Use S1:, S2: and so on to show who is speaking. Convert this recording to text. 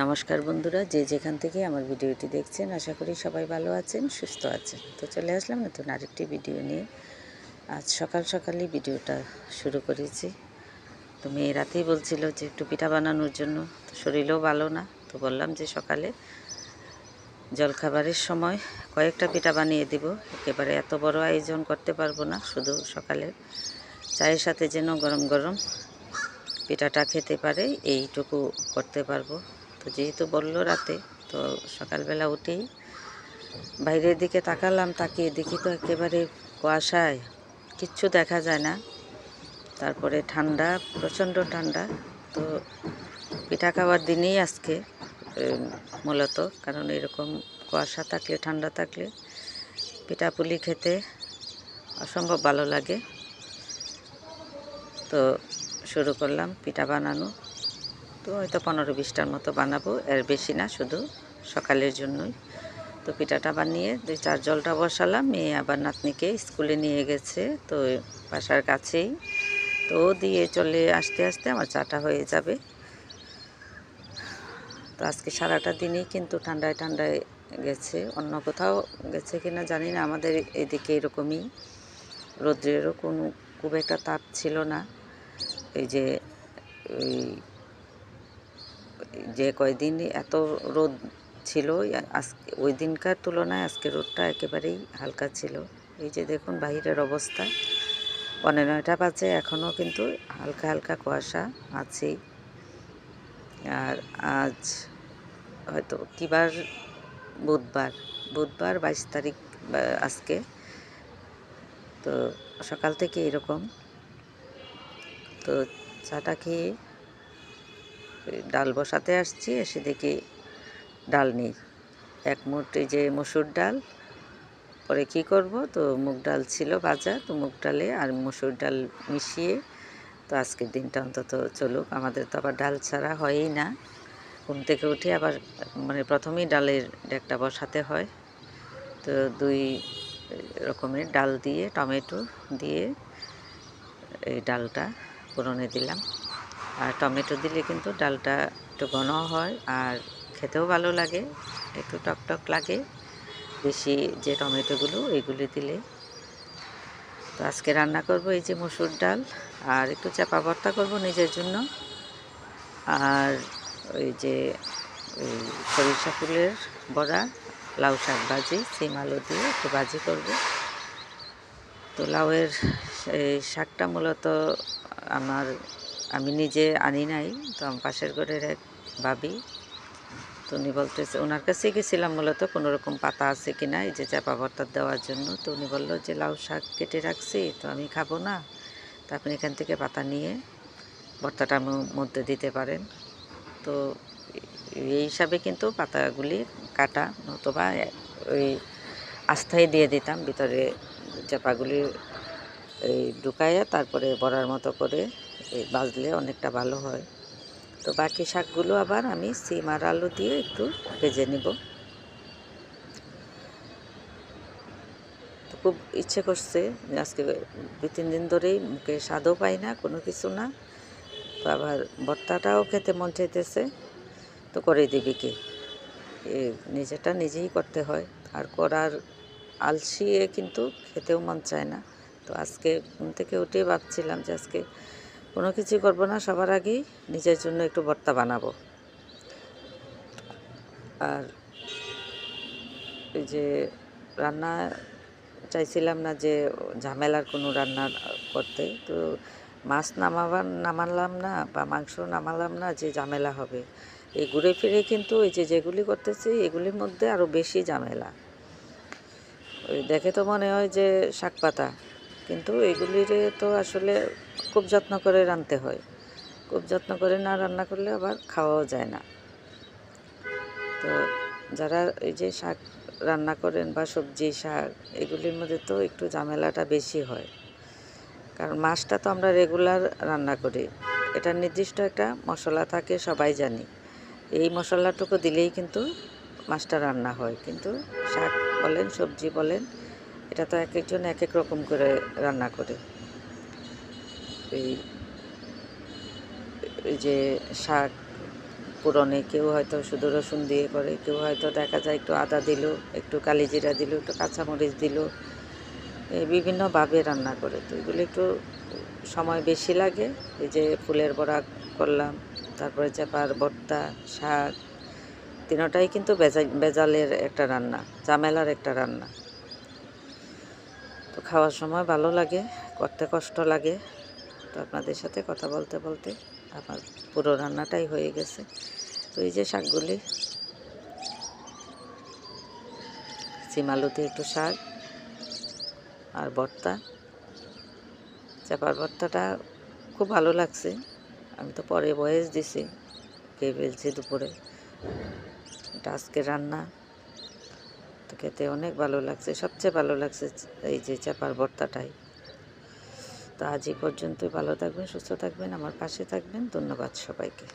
S1: নমস্কার বন্ধুরা, যে যেখান থেকে আমার ভিডিওটি দেখছেন, আশা করি সবাই ভালো আছেন, সুস্থ আছেন। তো চলে আসলাম নতুন আরেকটি ভিডিও নিয়ে। আজ সকাল সকালই ভিডিওটা শুরু করেছি। তো মেয়ে রাতেই বলছিল যে একটু পিঠা বানানোর জন্য, তো শরীরও ভালো না, তো বললাম যে সকালে জলখাবারের সময় কয়েকটা পিঠা বানিয়ে দিব। একেবারে এত বড় আয়োজন করতে পারব না, শুধু সকালে চায়ের সাথে যেন গরম গরম পিঠাটা খেতে পারে, এইটুকু করতে পারব। তো যেহেতু বলল রাতে, তো সকালবেলা উঠেই বাইরের দিকে তাকালাম, তাকিয়ে দেখি তো একেবারে কুয়াশায়, কিচ্ছু দেখা যায় না। তারপরে ঠান্ডা, প্রচণ্ড ঠান্ডা, তো পিঠা খাওয়ার দিনেই আজকে মূলত, কারণ এরকম কুয়াশা থাকলে, ঠান্ডা থাকলে পিঠা পুলি খেতে অসম্ভব ভালো লাগে। তো শুরু করলাম পিঠা বানানো। তো হয়তো পনেরো বিশটার মতো বানাবো, এর বেশি না, শুধু সকালের জন্যই। তো পিঠাটা বানিয়ে দুই চার জলটা বসালাম, মেয়ে আবার নাতনিকে স্কুলে নিয়ে গেছে, তো বাসার কাছেই। তো দিয়ে চলে আসতে আসতে আমার চাটা হয়ে যাবে। তো আজকে সারাটা দিনই কিন্তু ঠান্ডায় ঠান্ডায় গেছে, অন্য কোথাও গেছে কিনা জানি না, আমাদের এদিকে এরকমই। রৌদ্রেরও কোনো খুব একটা তাপ ছিল না। এই যে ওই যে কয়দিন এত রোদ ছিল, আজকে ওই দিনকার তুলনায় আজকে রোদটা একেবারেই হালকা ছিল। এই যে দেখুন বাহিরের অবস্থা পনেরো নয়টা বাজে এখনও কিন্তু হালকা হালকা কুয়াশা আছেই। আর আজ হয়তো কিবার বুধবার বুধবার বাইশ তারিখ আজকে। তো সকাল থেকে এরকম। তো চাটা খেয়ে ডাল বসাতে আসছি, এসে দেখি ডাল নেই। এক মুহূর্তে যে মসুর ডাল, পরে কি করব? তো মুগ ডাল ছিল ভাজা, তো মুগ ডালে আর মসুর ডাল মিশিয়ে তো আজকের দিনটা অন্তত চলুক। আমাদের তো আবার ডাল ছাড়া হয়ই না। ঘুম থেকে উঠে আবার মানে প্রথমেই ডালের ডেকটা বসাতে হয়। তো দুই রকমের ডাল দিয়ে, টমেটো দিয়ে এই ডালটা ফোড়নে দিলাম। আর টমেটো দিলে কিন্তু ডালটা একটু ঘন হয় আর খেতেও ভালো লাগে, একটু টক টক লাগে। বেশি যে টমেটোগুলো, এগুলি দিলে। তো আজকে রান্না করব এই যে মসুর ডাল আর একটু চাপা ভর্তা করব নিজের জন্য। আর ওই যে সরিষা ফুলের বড়া, লাউ শাক ভাজি, সিম আলু দিয়ে একটু ভাজি করব। তো লাউয়ের শাকটা মূলত আমার আমি নিজে আনি নাই, তো আমার পাশের ঘরের এক ভাবি। তো উনি বলতেছে, ওনার কাছে গেছিলাম মূলত কোনো রকম পাতা আছে কি না, এই যে চাপা ভর্তা দেওয়ার জন্য। তো উনি বলল যে, লাউ শাক কেটে রাখছি, তো আমি খাব না। তো আপনি এখান থেকে পাতা নিয়ে ভর্তাটার মধ্যে দিতে পারেন। তো এই হিসাবে কিন্তু পাতাগুলি কাটা, নতুবা ওই আস্থায় দিয়ে দিতাম, ভিতরে চাপাগুলি এই ঢুকাইয়া তারপরে বড়ার মতো করে বাজলে অনেকটা ভালো হয়। তো বাকি শাকগুলো আবার আমি সিম আর আলু দিয়ে একটু ভেজে নিব। খুব ইচ্ছে করছে, আজকে দুই, তিন দিন ধরেই মুখে স্বাদও পাই না, কোনো কিছু না। তো আবার ভর্তাটাও খেতে মন চাইতেছে, তো করে দিবি কি? নিজেটা নিজেই করতে হয়। আর করার আলসিয়ে কিন্তু খেতেও মন চায় না। তো আজকে ঘুম থেকে উঠে ভাবছিলাম যে আজকে কোনো কিছুই করব না, সবার আগেই নিজের জন্য একটু ভর্তা বানাবো। আর যে রান্না চাইছিলাম না যে ঝামেলার কোনো রান্না করতে, তো মাছ নামাবার নামালাম না বা মাংস নামালাম না যে ঝামেলা হবে। এই ঘুরে ফিরে কিন্তু এই যে যেগুলি করতেছি, এগুলির মধ্যে আরও বেশি ঝামেলা। ওই দেখে তো মনে হয় যে শাক পাতা। কিন্তু এগুলিরে তো আসলে খুব যত্ন করে রাঁধতে হয়। খুব যত্ন করে না রান্না করলে আবার খাওয়াও যায় না। তো যারা এই যে শাক রান্না করেন বা সবজি, শাক, এগুলির মধ্যে তো একটু ঝামেলাটা বেশি হয়। কারণ মাছটা তো আমরা রেগুলার রান্না করি। এটা নির্দিষ্ট একটা মশলা থাকে, সবাই জানি। এই মশলাটুকু দিলেই কিন্তু মাছটা রান্না হয়। কিন্তু শাক বলেন, সবজি বলেন এটা তো এক একজন এক এক রকম করে রান্না করে। এই যে শাক পুরনে কেউ হয়তো শুধু রসুন দিয়ে করে, কেউ হয়তো দেখা যায় একটু আদা দিল, একটু কালিজিরা দিল, একটু কাঁচামরিচ দিল এই বিভিন্নভাবে রান্না করে। তো এগুলো একটু সময় বেশি লাগে। এই যে ফুলের বড়া করলাম, তারপরে চাপার ভর্তা, শাক, তিনোটাই কিন্তু বেজা, বেজালের একটা রান্না জামেলার একটা রান্না। তো খাওয়ার সময় ভালো লাগে, করতে কষ্ট লাগে। তো আপনাদের সাথে কথা বলতে বলতে আমার পুরো রান্নাটাই হয়ে গেছে। তো এই যে শাকগুলি সিমালুতে একটু শাক আর ভর্তা। চাপার ভর্তাটা খুব ভালো লাগছে। আমি তো পরে বয়স দিছি, কে ফেলছি দুপুরে। এটা আজকে রান্না। খেতে অনেক ভালো লাগছে। সবচেয়ে ভালো লাগছে এই যে চাপার ভর্তাটাই। তো আজ এই পর্যন্তই। ভালো থাকবেন, সুস্থ থাকবেন, আমার পাশে থাকবেন। ধন্যবাদ সবাইকে।